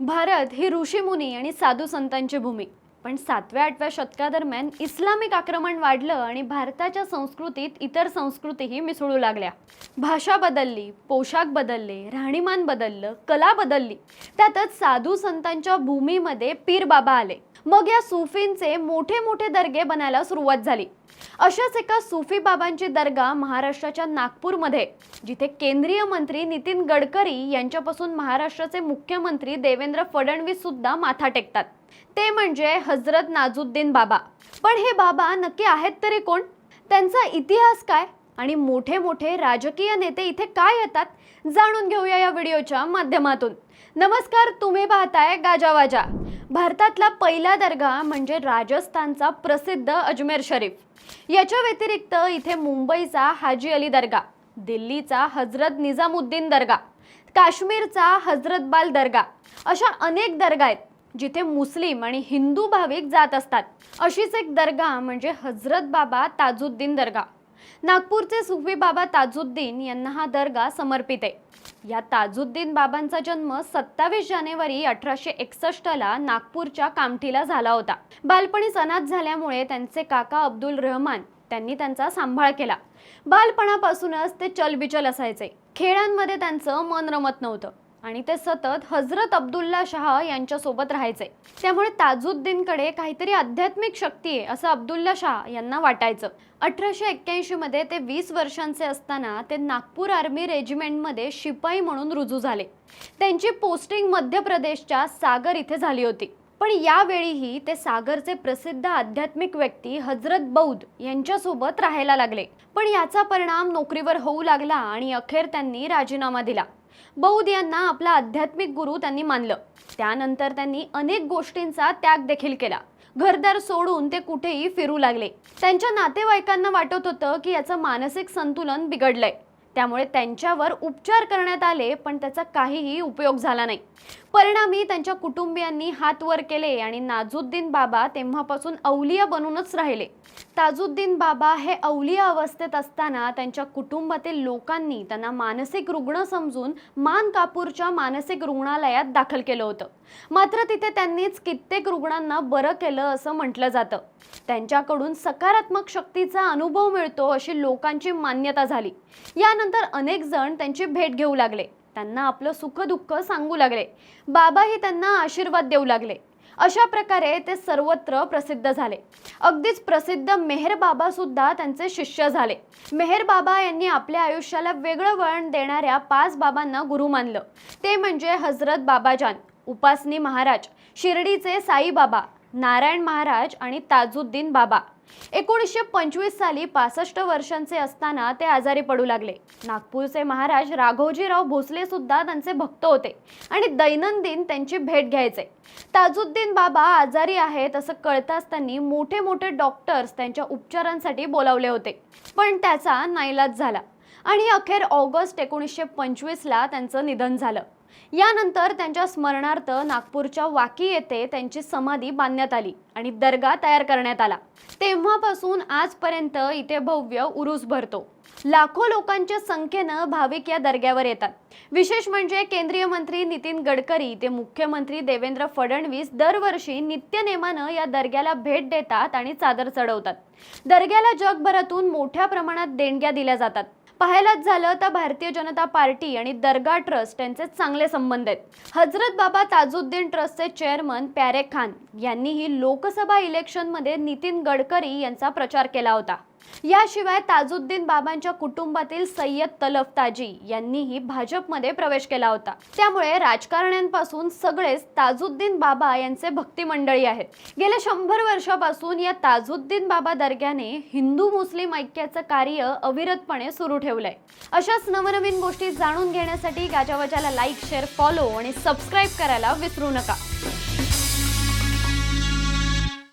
भारत ही ऋषीमुनी आणि साधू संतांची भूमी. पण सातव्या आठव्या शतकादरम्यान इस्लामिक आक्रमण वाढलं आणि भारताच्या संस्कृतीत इतर संस्कृतीही मिसळू लागल्या. भाषा बदलली पोशाख बदलले राहणीमान बदललं कला बदलली. त्यातच साधू संतांच्या भूमीमध्ये पीर बाबा आले. मग या सुफींचे मोठे मोठे दर्गे बनायला सुरुवात झाली. अशाच एका सुफी बाबांची दर्गा महाराष्ट्राच्या नागपूरमध्ये जिथे केंद्रीय मंत्री नितीन गडकरी यांच्यापासून महाराष्ट्राचे मुख्यमंत्री देवेंद्र फडणवीस सुद्धा माथा टेकतात. ते म्हणजे हजरत नाजुद्दीन बाबा. पण हे बाबा नक्की आहेत तरी कोण? त्यांचा इतिहास काय? आणि मोठे मोठे राजकीय नेते इथे काय येतात? जाणून घेऊया या व्हिडिओच्या माध्यमातून. नमस्कार तुम्ही पाहताय गाजावाजा भारतातला पहिला दर्गा म्हणजे राजस्थानचा प्रसिद्ध अजमेर शरीफ. याच्या व्यतिरिक्त इथे मुंबईचा हाजी अली दर्गा दिल्लीचा हजरत निजामुद्दीन दर्गा काश्मीरचा हजरत बाल दर्गा अशा अनेक दर्गा आहेत जिथे मुस्लिम आणि हिंदू भाविक जात असतात. अशीच एक दर्गा म्हणजे हजरत बाबा ताजुद्दीन दर्गा. नागपूरचे सुफी बाबा ताजुद्दीन यांना हा दर्गा समर्पित आहे. या ताजुद्दीन बाबांचा जन्म सत्तावीस जानेवारी अठराशे एकसष्टला नागपूरच्या कामठीला झाला होता. बालपणी अनाथ झाल्यामुळे त्यांचे काका अब्दुल रहमान त्यांनी त्यांचा सांभाळ केला. बालपणापासूनच ते चलबिचल असायचे. खेळांमध्ये त्यांचं मन रमत नव्हतं. आणि ते सतत हजरत अब्दुल्ला शाह यांच्यासोबत राहायचे. त्यामुळे ताजुद्दीनकडे काहीतरी आध्यात्मिक शक्ती आहे असं अब्दुल्ला शाह यांना वाटायचं. अठराशे एक्क्याऐंशीमध्ये ते वीस वर्षांचे असताना ते नागपूर आर्मी रेजिमेंटमध्ये शिपाई म्हणून रुजू झाले. त्यांची पोस्टिंग मध्य प्रदेशच्या सागर इथे झाली होती. पण यावेळीही ते सागरचे प्रसिद्ध आध्यात्मिक व्यक्ती हजरत बौद्ध यांच्यासोबत राहायला लागले. पण याचा परिणाम नोकरीवर होऊ लागला आणि अखेर त्यांनी राजीनामा दिला. बौद्ध यांना आपला आध्यात्मिक गुरु त्यांनी मानलं. त्यानंतर त्यांनी अनेक गोष्टींचा त्याग देखील केला. घरदार सोडून ते कुठेही फिरू लागले. त्यांच्या नातेवाईकांना वाटत होतं की याचं मानसिक संतुलन बिघडलंय. त्यामुळे त्यांच्यावर उपचार करण्यात आले पण त्याचा काहीही उपयोग झाला नाही. परिणामी त्यांच्या कुटुंबियांनी हात वर केले आणि नाजुद्दीन बाबा तेव्हापासून अवलिया बनूनच राहिले. ताजुद्दीन बाबा हे अवलिया अवस्थेत असताना त्यांच्या कुटुंबातील लोकांनी त्यांना मानसिक रुग्ण समजून मान कापूरच्या मानसिक रुग्णालयात दाखल केलं होतं. मात्र तिथे त्यांनीच कित्येक रुग्णांना बरं केलं असं म्हटलं जातं. त्यांच्याकडून सकारात्मक शक्तीचा अनुभव मिळतो अशी लोकांची मान्यता झाली. यानंतर अनेक जण त्यांची भेट घेऊ लागले. त्यांना आपलं सुखदुःख सांगू लागले. बाबाही त्यांना आशीर्वाद देऊ लागले. अशा प्रकारे ते सर्वत्र प्रसिद्ध झाले. अगदीच प्रसिद्ध मेहर बाबा सुद्धा त्यांचे शिष्य झाले. मेहर बाबा यांनी आपल्या आयुष्याला वेगळं वळण देणाऱ्या पाच बाबांना गुरु मानलं. ते म्हणजे हजरत बाबाजान उपासनी महाराज शिर्डीचे साईबाबा नारायण महाराज आणि ताजुद्दीन बाबा. एकोणीसशे पंचवीस साली पासष्ट वर्षांचे असताना ते आजारी पडू लागले. नागपूरचे महाराज राघोजीराव भोसले सुद्धा त्यांचे भक्त होते आणि दैनंदिन त्यांची भेट घ्यायचे. ताजुद्दीन बाबा आजारी आहेत असं कळताच त्यांनी मोठे मोठे डॉक्टर्स त्यांच्या उपचारांसाठी बोलावले होते. पण त्याचा नाईलाज झाला आणि अखेर ऑगस्ट एकोणीसशे पंचवीसला त्यांचं निधन झालं. यानंतर त्यांच्या स्मरणार्थ नागपूरच्या वाकी येथे त्यांची समाधी बांधण्यात आली आणि दर्गा तयार करण्यात आला. तेव्हापासून आजपर्यंत इथे भव्य उरूस भरतो. लाखो लोकांच्या संख्येनं भाविक या दर्ग्यावर येतात. विशेष म्हणजे केंद्रीय मंत्री नितीन गडकरी ते मुख्यमंत्री देवेंद्र फडणवीस दरवर्षी नित्यनेमानं या दर्ग्याला भेट देतात आणि चादर चढवतात. दर्ग्याला जगभरातून मोठ्या प्रमाणात देणग्या दिल्या जातात. पाहायलाच झालं तर भारतीय जनता पार्टी आणि दर्गा ट्रस्ट यांचे चांगले संबंध आहेत. हजरत बाबा ताजुद्दीन ट्रस्टचे चेअरमन प्यारे खान यांनीही लोकसभा इलेक्शनमध्ये नितीन गडकरी यांचा प्रचार केला होता. याशिवाय ताजुद्दीन बाबांच्या कुटुंबातील सय्यद तलफ ताजी यांनीही भाजपमध्ये प्रवेश केला होता. त्यामुळे राजकारण्यांपासून सगळेच ताजुद्दीन बाबा यांचे भक्ती मंडळी आहेत. गेल्या शंभर वर्षापासून या ताजुद्दीन बाबा दर्ग्याने हिंदू मुस्लिम ऐक्याचं कार्य अविरतपणे सुरू ठेवलंय. अशाच नवनवीन गोष्टी जाणून घेण्यासाठी गाजावाजाला लाईक शेअर फॉलो आणि सबस्क्राईब करायला विसरू नका.